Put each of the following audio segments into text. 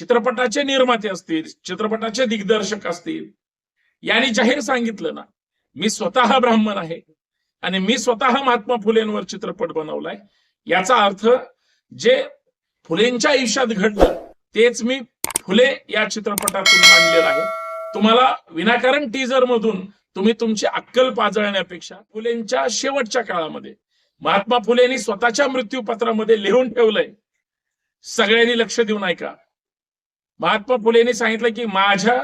चित्रपटाचे निर्माते असतील चित्रपटाचे दिग्दर्शक असतील. यांनी जाहीर सांगितलं ना मी स्वतः ब्राह्मण आहे आणि मी स्वतः महात्मा फुलेंवर चित्रपट बनवलाय. याचा अर्थ जे फुलेंच्या आयुष्यात घडलं तेच मी फुले या चित्रपटातून मांडलेलं आहे. तुम्हाला विनाकारण टीजर मधून तुम्ही तुमची अक्कल पाजळण्यापेक्षा फुलेंच्या शेवटच्या काळामध्ये महात्मा फुलेंनी स्वतःच्या मृत्यूपत्रामध्ये लिहून ठेवलंय. सगळ्यांनी लक्ष देऊन ऐका. महात्मा फुलेने सांगितलं की माझ्या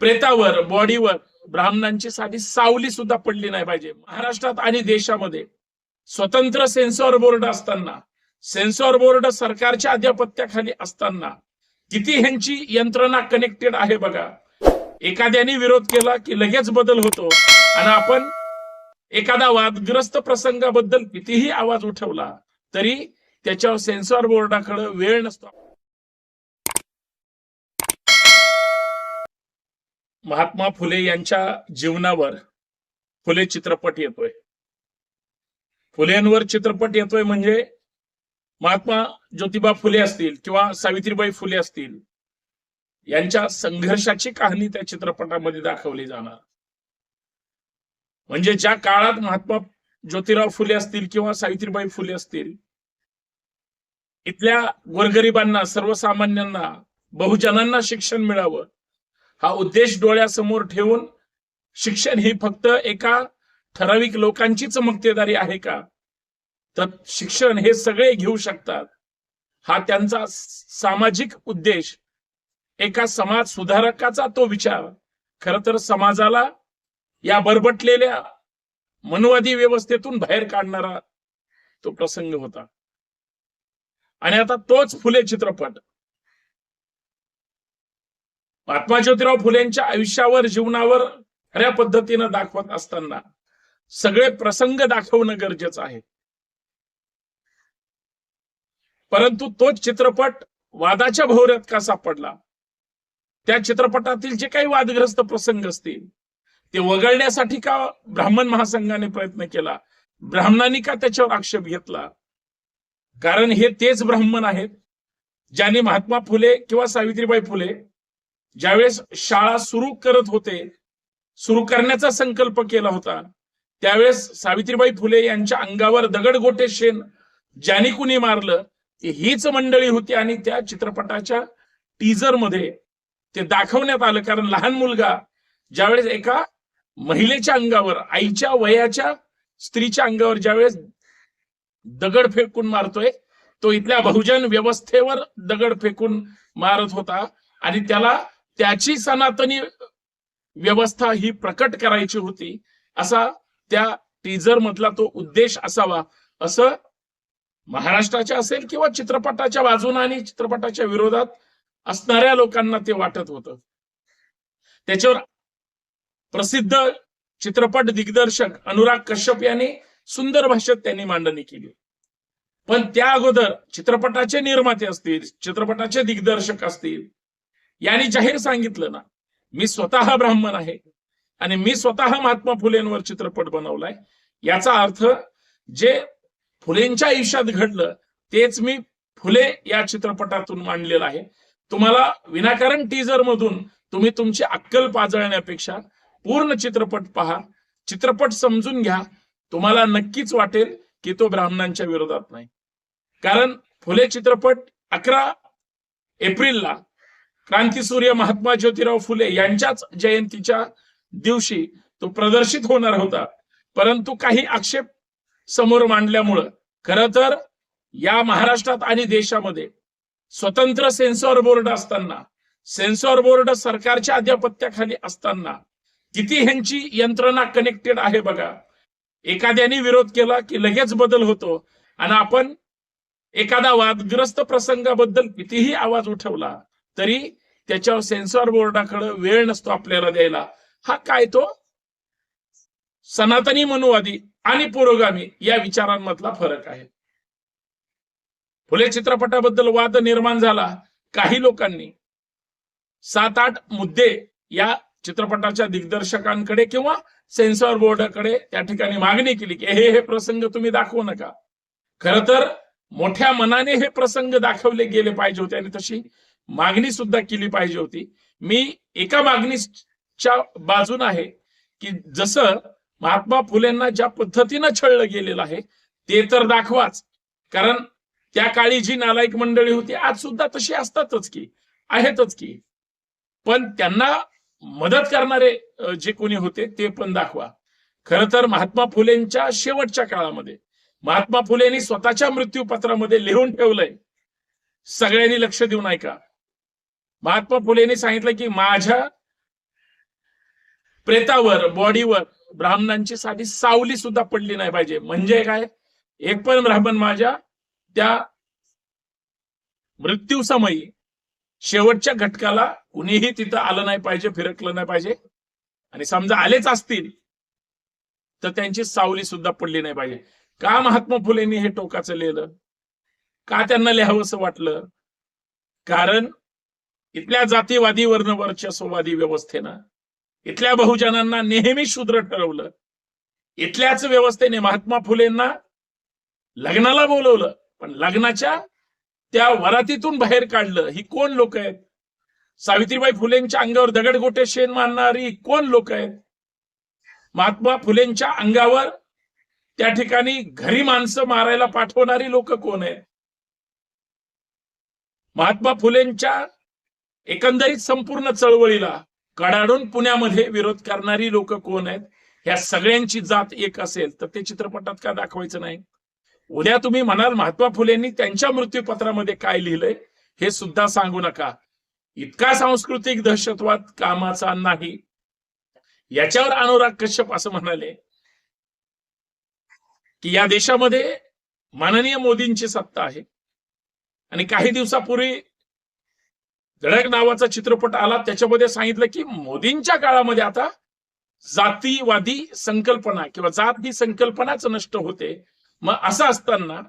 प्रेतावर बॉडीवर ब्राह्मणांची साधी सावली सुद्धा पडली नाही पाहिजे. महाराष्ट्रात आणि देशामध्ये स्वतंत्र सेन्सॉर बोर्ड असताना सेन्सॉर बोर्ड सरकारच्या अध्यापत्याखाली असताना किती ह्यांची यंत्रणा कनेक्टेड आहे बघा. एखाद्याने विरोध केला की लगेच बदल होतो आणि आपण एखादा वादग्रस्त प्रसंगाबद्दल कितीही आवाज उठवला तरी त्याच्यावर सेन्सॉर बोर्डाकडे वेळ नसतो. महात्मा फुले यांच्या जीवनावर फुले चित्रपट येतोय. फुलेंवर चित्रपट येतोय म्हणजे महात्मा ज्योतिबा फुले असतील किंवा सावित्रीबाई फुले असतील यांच्या संघर्षाची कहाणी त्या चित्रपटामध्ये दाखवली जाणार. म्हणजे ज्या काळात महात्मा ज्योतिराव फुले असतील किंवा सावित्रीबाई फुले असतील इथल्या गोरगरिबांना सर्वसामान्यांना बहुजनांना शिक्षण मिळावं हा उद्देश डोळ्यासमोर ठेवून शिक्षण ही फक्त एका ठराविक लोकांचीच मक्तेदारी आहे का? तर शिक्षण हे सगळे घेऊ शकतात. हा त्यांचा सामाजिक उद्देश. एका समाज सुधारकाचा तो विचार. खर तर समाजाला या बरबटलेल्या मनवादी व्यवस्थेतून बाहेर काढणारा तो प्रसंग होता. आणि आता तोच फुले चित्रपट. महात्मा ज्योतिराव फुलेंच्या आयुष्यावर जीवनावर खऱ्या पद्धतीनं दाखवत असताना सगळे प्रसंग दाखवणं गरजेचं आहे. परंतु तोच चित्रपट वादाच्या भोवऱ्यात का सापडला? त्या चित्रपटातील जे काही वादग्रस्त प्रसंग असतील ते वगळण्यासाठी का ब्राह्मण महासंघाने प्रयत्न केला? ब्राह्मणांनी का त्याच्यावर आक्षेप घेतला? कारण हे तेच ब्राह्मण आहेत ज्यांनी महात्मा फुले किंवा सावित्रीबाई फुले ज्यावेळेस शाळा सुरू करत होते सुरू करण्याचा संकल्प केला होता त्यावेळेस सावित्रीबाई फुले यांच्या अंगावर दगडगोटे शेण ज्याने कुणी मारलं ती हीच मंडळी होती आणि त्या चित्रपटाच्या टीजरमध्ये ते दाखवण्यात आलं. कारण लहान मुलगा ज्यावेळेस एका महिलेच्या अंगावर आईच्या वयाच्या स्त्रीच्या अंगावर ज्यावेळेस दगड फेकून मारतोय तो इथल्या बहुजन व्यवस्थेवर दगड फेकून मारत होता आणि त्याला त्याची सनातनी व्यवस्था ही प्रकट करायची होती असा त्या टीजर मधला तो उद्देश असावा. असं महाराष्ट्राच्या असेल किंवा चित्रपटाच्या बाजूने आणि चित्रपटाच्या विरोधात असणाऱ्या लोकांना ते वाटत होतं. त्याच्यावर प्रसिद्ध चित्रपट दिग्दर्शक अनुराग कश्यप यांनी सुंदर भाषेत त्यांनी मांडणी केली. पण त्या अगोदर चित्रपटाचे निर्माते असतील चित्रपटाचे दिग्दर्शक असतील यांनी जाहीर सांगितलं ना मी स्वतः ब्राह्मण आहे आणि मी स्वतः महात्मा फुलेंवर चित्रपट बनवलाय. याचा अर्थ जे फुलेंच्या आयुष्यात घडलं तेच मी फुले या चित्रपटातून मांडलेलं आहे. तुम्हाला विनाकारण टीजर मधून तुम्ही तुमची अक्कल पाजळण्यापेक्षा पूर्ण चित्रपट पहा. चित्रपट समजून घ्या. तुम्हाला नक्कीच वाटेल की तो ब्राह्मणांच्या विरोधात नाही. कारण फुले चित्रपट अकरा एप्रिलला क्रांतीसूर्य महात्मा ज्योतिराव फुले यांच्याच जयंतीच्या दिवशी तो प्रदर्शित होणार होता. परंतु काही आक्षेप समोर मांडल्यामुळं खर तर या महाराष्ट्रात आणि देशामध्ये स्वतंत्र सेन्सॉर बोर्ड असताना सेन्सॉर बोर्ड सरकारच्या अधिपत्याखाली असताना किती ह्यांची यंत्रणा कनेक्टेड आहे बघा. एखाद्याने विरोध केला की लगेच बदल होतो आणि आपण एखादा वादग्रस्त प्रसंगाबद्दल कितीही आवाज उठवला तरी त्याच्यावर सेन्सॉर बोर्डाकडे वेळ नसतो आपल्याला द्यायला. हा काय तो? सनातनी मनुवादी आणि पुरोगामी या विचारांमधला फरक आहे. फुले चित्रपटाबद्दल वाद निर्माण झाला. काही लोकांनी सात आठ मुद्दे या चित्रपटाच्या दिग्दर्शकांकडे किंवा सेन्सॉर बोर्डाकडे त्या ठिकाणी मागणी केली की हे हे प्रसंग तुम्ही दाखवू नका. खर तर मोठ्या मनाने हे प्रसंग दाखवले गेले पाहिजे होते आणि तशी मागणी सुद्धा केली पाहिजे होती. मी एका मागणीच्या बाजून आहे की जसं महात्मा फुलेंना ज्या पद्धतीनं छळलं गेलेलं आहे ते तर दाखवाच. कारण त्या काळी जी नालायक मंडळी होती आज सुद्धा तशी असतातच की आहेतच की. पण त्यांना मदत करणारे जे कोणी होते ते पण दाखवा. खर तर महात्मा फुलेंच्या शेवटच्या काळामध्ये महात्मा फुलेंनी स्वतःच्या मृत्यूपत्रामध्ये लिहून ठेवलंय. सगळ्यांनी लक्ष देऊन ऐका. महात्मा फुलेंनी सांगितलं की माझ्या प्रेतावर बॉडीवर ब्राह्मणांची साधी सावली सुद्धा पडली नाही पाहिजे. म्हणजे काय? एक पण ब्राह्मण माझ्या त्या मृत्यू समयी शेवटच्या घटकाला कुणीही तिथं आलं नाही पाहिजे फिरकलं नाही पाहिजे. आणि समजा आलेच असतील तर त्यांची सावली सुद्धा पडली नाही पाहिजे. का महात्मा फुलेंनी हे टोकाचं लिहिलं? का त्यांना लिहावंसं वाटलं? कारण इथल्या जातीवादी वर्णवर्चस्ववादी व्यवस्थेनं इथल्या बहुजनांना नेहमी शूद्र ठरवलं इथल्याच व्यवस्थेने महात्मा फुलेंना लग्नाला बोलवलं पण लग्नाच्या त्या वरातीतून बाहेर काढलं ही कोण लोक आहेत? सावित्रीबाई फुलेंच्या अंगावर दगडगोटे शेण मारणारी कोण लोक आहेत? महात्मा फुलेंच्या अंगावर त्या ठिकाणी घरी माणसं मारायला पाठवणारी लोक कोण आहेत? महात्मा फुलेंच्या एकंदरीत संपूर्ण चळवळीला कडाडून पुण्यामध्ये विरोध करणारी लोक कोण आहेत? ह्या सगळ्यांची जात एक असेल तर ते चित्रपटात का दाखवायचं नाही? उद्या तुम्ही म्हणाल महात्मा फुलेंनी त्यांच्या मृत्यूपत्रामध्ये काय लिहिलंय हे सुद्धा सांगू नका. इतका सांस्कृतिक दहशतवाद कामाचा नाही. याच्यावर अनुराग कश्यप असं म्हणाले की या देशामध्ये माननीय मोदींची सत्ता आहे. आणि काही दिवसापूर्वी धडक नावाचा चित्रपट आला त्याच्यामध्ये सांगितलं की मोदींच्या काळामध्ये आता जातीवादी संकल्पना किंवा जात ही संकल्पनाच नष्ट होते. मग असं असताना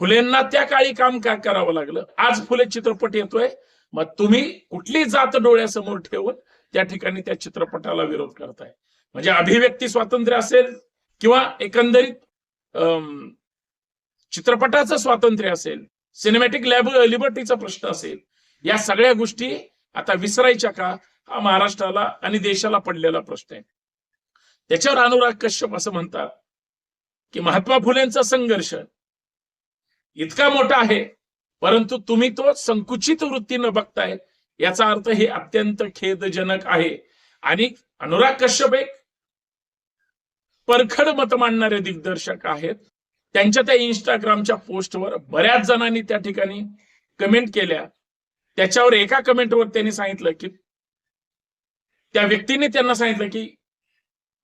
फुलेंना त्या काळी काम काय करावं लागलं? आज फुले चित्रपट येतोय. मग तुम्ही कुठली जात डोळ्यासमोर ठेवून त्या ठिकाणी त्या चित्रपटाला विरोध करताय? म्हणजे अभिव्यक्ती स्वातंत्र्य असेल किंवा एकंदरीत चित्रपटाचं स्वातंत्र्य असेल सिनेमॅटिक लॅब लिबर्टीचा प्रश्न असेल या सगळ्या गोष्टी आता विसरायच्या का? हा महाराष्ट्राला आणि देशाला पडलेला प्रश्न आहे. त्याच्यावर अनुराग कश्यप असं म्हणतात की महात्मा फुलेंचा संघर्ष इतका मोठा आहे परंतु तुम्ही तो संकुचित वृत्तीनं बघताय. याचा अर्थ हे अत्यंत खेदजनक आहे. आणि अनुराग कश्यप एक परखड मत मांडणारे दिग्दर्शक आहेत. त्यांच्या त्या इंस्टाग्रामच्या पोस्टवर बऱ्याच जणांनी त्या ठिकाणी कमेंट केल्या. त्याच्यावर एका कमेंटवर त्यांनी सांगितलं की त्या व्यक्तीने त्यांना सांगितलं की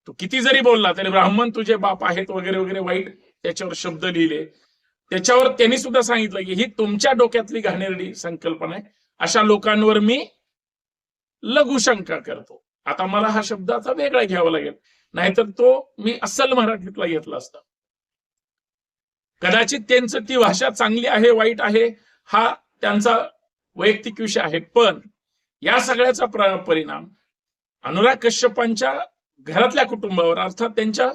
तू किती जरी बोलला तरी ब्राह्मण तुझे बाप आहेत वगैरे वगैरे वाईट त्याच्यावर शब्द लिहिले. त्याच्यावर त्यांनी सुद्धा सांगितलं की ही तुमच्या डोक्यातली घाणेरडी संकल्पना आहे. अशा लोकांवर मी लघुशंका करतो. आता मला हा शब्द आता वेगळा घ्यावा लागेल. नाहीतर तो मी अस्सल मराठीतला घेतला असता. कदाचित त्यांचं ती भाषा चांगली आहे वाईट आहे हा त्यांचा वैयक्तिक विषय आहे पण या सगळ्याचा परिणाम अनुराग कश्यपांच्या घरातल्या कुटुंबावर अर्थात त्यांच्या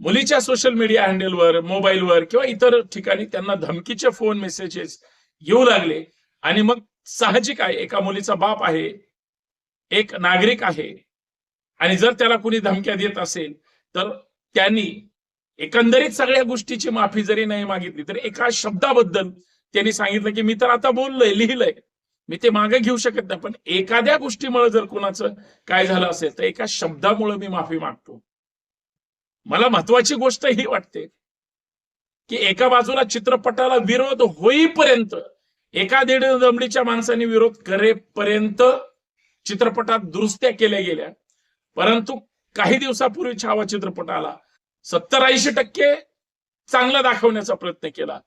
मुलीच्या सोशल मीडिया हँडलवर मोबाईलवर किंवा इतर ठिकाणी त्यांना धमकीचे फोन मेसेजेस येऊ लागले. आणि मग साहजिक आहे एका मुलीचा बाप आहे एक नागरिक आहे आणि जर त्याला कुणी धमक्या देत असेल तर त्यांनी एकंदरीत सगळ्या गोष्टीची माफी जरी नाही मागितली तर एका शब्दाबद्दल त्यांनी सांगितलं की मी तर आता बोललोय लिहिलंय. मी ते मागे घेऊ शकत नाही पण एखाद्या गोष्टीमुळे जर कुणाचं काय झालं असेल तर एका शब्दामुळे मी माफी मागतो. मला महत्वाची गोष्ट ही वाटते की एका बाजूला चित्रपटाला विरोध होईपर्यंत एका दीड जमडीच्या माणसाने विरोध करेपर्यंत चित्रपटात दुरुस्त्या केल्या गेल्या. परंतु काही दिवसापूर्वी छावा चित्रपटाला सत्तर ऐंशी टक्के चांगला दाखवण्याचा प्रयत्न केला.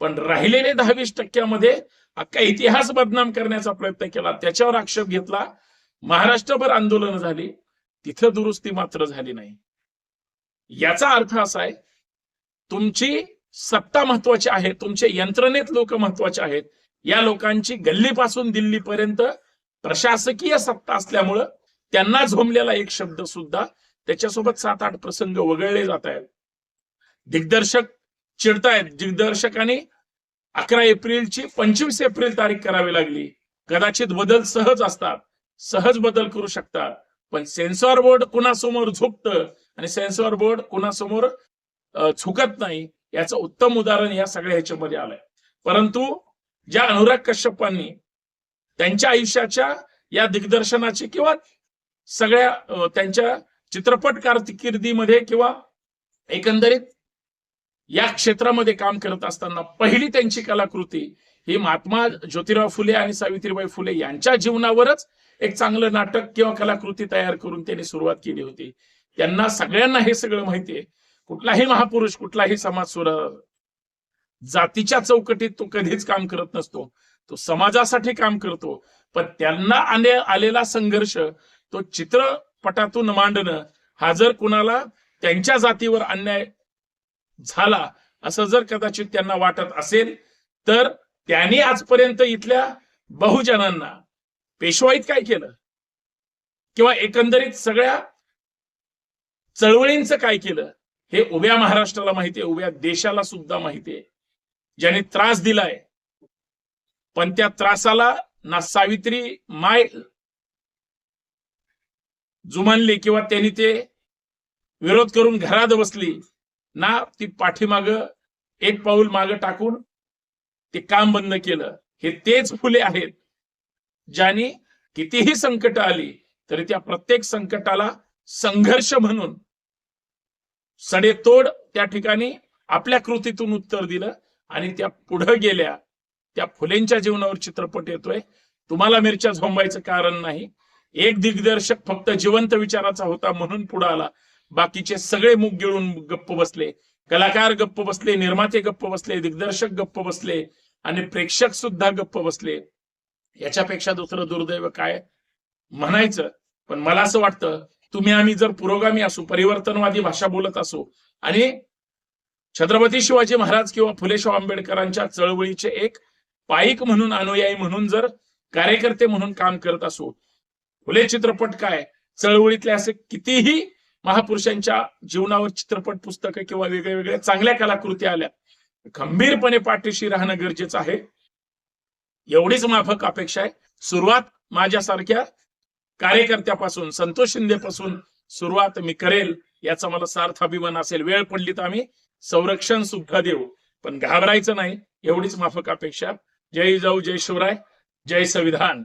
पण राहिलेले दहावीस टक्क्यामध्ये अख्खा इतिहास बदनाम करण्याचा प्रयत्न केला. त्याच्यावर आक्षेप घेतला. महाराष्ट्रभर आंदोलन झाली. तिथं दुरुस्ती मात्र झाली नाही. याचा अर्थ असा आहे तुमची सत्ता महत्वाची आहे तुमचे यंत्रणेत लोक महत्त्वाचे आहेत. या लोकांची गल्लीपासून दिल्लीपर्यंत प्रशासकीय सत्ता असल्यामुळं त्यांना झोमलेला एक शब्द सुद्धा त्याच्यासोबत सात आठ प्रसंग वगळले जात आहेत. दिग्दर्शक चिडतायत. दिग्दर्शकाने अकरा एप्रिलची पंचवीस एप्रिल तारीख करावी लागली. कदाचित बदल सहज असतात. सहज बदल करू शकतात. पण सेन्सॉर बोर्ड कुणासमोर झुकत आणि सेन्सॉर बोर्ड कुणासमोर झुकत नाही याचं उत्तम उदाहरण या सगळ्या ह्याच्यामध्ये आलंय. परंतु ज्या अनुराग कश्यपांनी त्यांच्या आयुष्याच्या या दिग्दर्शनाची किंवा सगळ्या त्यांच्या चित्रपट कारकिर्दीमध्ये किंवा एकंदरीत या क्षेत्रामध्ये काम करत असताना पहिली त्यांची कलाकृती ही महात्मा ज्योतिराव फुले आणि सावित्रीबाई फुले यांच्या जीवनावरच एक चांगलं नाटक किंवा कलाकृती तयार करून त्यांनी सुरुवात केली होती. त्यांना सगळ्यांना हे सगळं माहितीये कुठलाही महापुरुष कुठलाही समाज जातीच्या चौकटीत तो कधीच काम करत नसतो. तो समाजासाठी काम करतो. पण त्यांना आले आलेला संघर्ष तो चित्रपटातून मांडणं हा जर कुणाला त्यांच्या जातीवर अन्याय झाला. असं जर कदाचित त्यांना वाटत असेल तर त्यांनी आजपर्यंत इथल्या बहुजनांना पेशवाईत काय केलं? किंवा एकंदरीत सगळ्या चळवळींचं काय केलं? हे उभ्या महाराष्ट्राला माहितीये उभ्या देशाला सुद्धा माहितीये ज्याने त्रास दिलाय पण त्या त्रासाला ना सावित्री माय जुमानली किंवा त्यांनी ते विरोध करून घरात बसली ना ती पाठीमाग एक पाऊल माग टाकून ते काम बंद केलं. हे तेच फुले आहेत ज्यांनी कितीही संकट आली तरी त्या प्रत्येक संकटाला संघर्ष म्हणून सडेतोड त्या ठिकाणी आपल्या कृतीतून उत्तर दिलं आणि त्या पुढे गेल्या. त्या फुलेंच्या जीवनावर चित्रपट येतोय. तुम्हाला मिरच्या झोंबायचं कारण नाही. एक दिग्दर्शक फक्त जिवंत विचाराचा होता म्हणून पुढे आला. बाकीचे सगळे मुख गिळून गप्प बसले. कलाकार गप्प बसले निर्माते गप्प बसले दिग्दर्शक गप्प बसले आणि प्रेक्षक सुद्धा गप्प बसले. याच्यापेक्षा दुसरं दुर्दैव काय? म्हणायचं पण मला असं वाटतं तुम्ही आम्ही जर पुरोगामी असू परिवर्तनवादी भाषा बोलत असू आणि छत्रपती शिवाजी महाराज किंवा फुले शाहू आंबेडकरांच्या चळवळीचे एक पाईक म्हणून अनुयायी म्हणून जर कार्यकर्ते म्हणून काम करत असू फुले चित्रपट काय? चळवळीतले असे कितीही महापुरुषांच्या जीवनावर चित्रपट पुस्तकं किंवा वेगळ्या वेगळ्या चांगल्या कलाकृती आल्या खंबीरपणे पाठीशी राहणं गरजेचं आहे. एवढीच माफक अपेक्षा आहे. सुरुवात माझ्यासारख्या कार्यकर्त्यापासून संतोष शिंदेपासून सुरुवात मी करेल याचा मला सार्थ अभिमान असेल. वेळ पडली तर आम्ही संरक्षण सुद्धा देऊ. पण घाबरायचं नाही एवढीच माफक अपेक्षा. जय जाऊ जय शिवराय जय संविधान.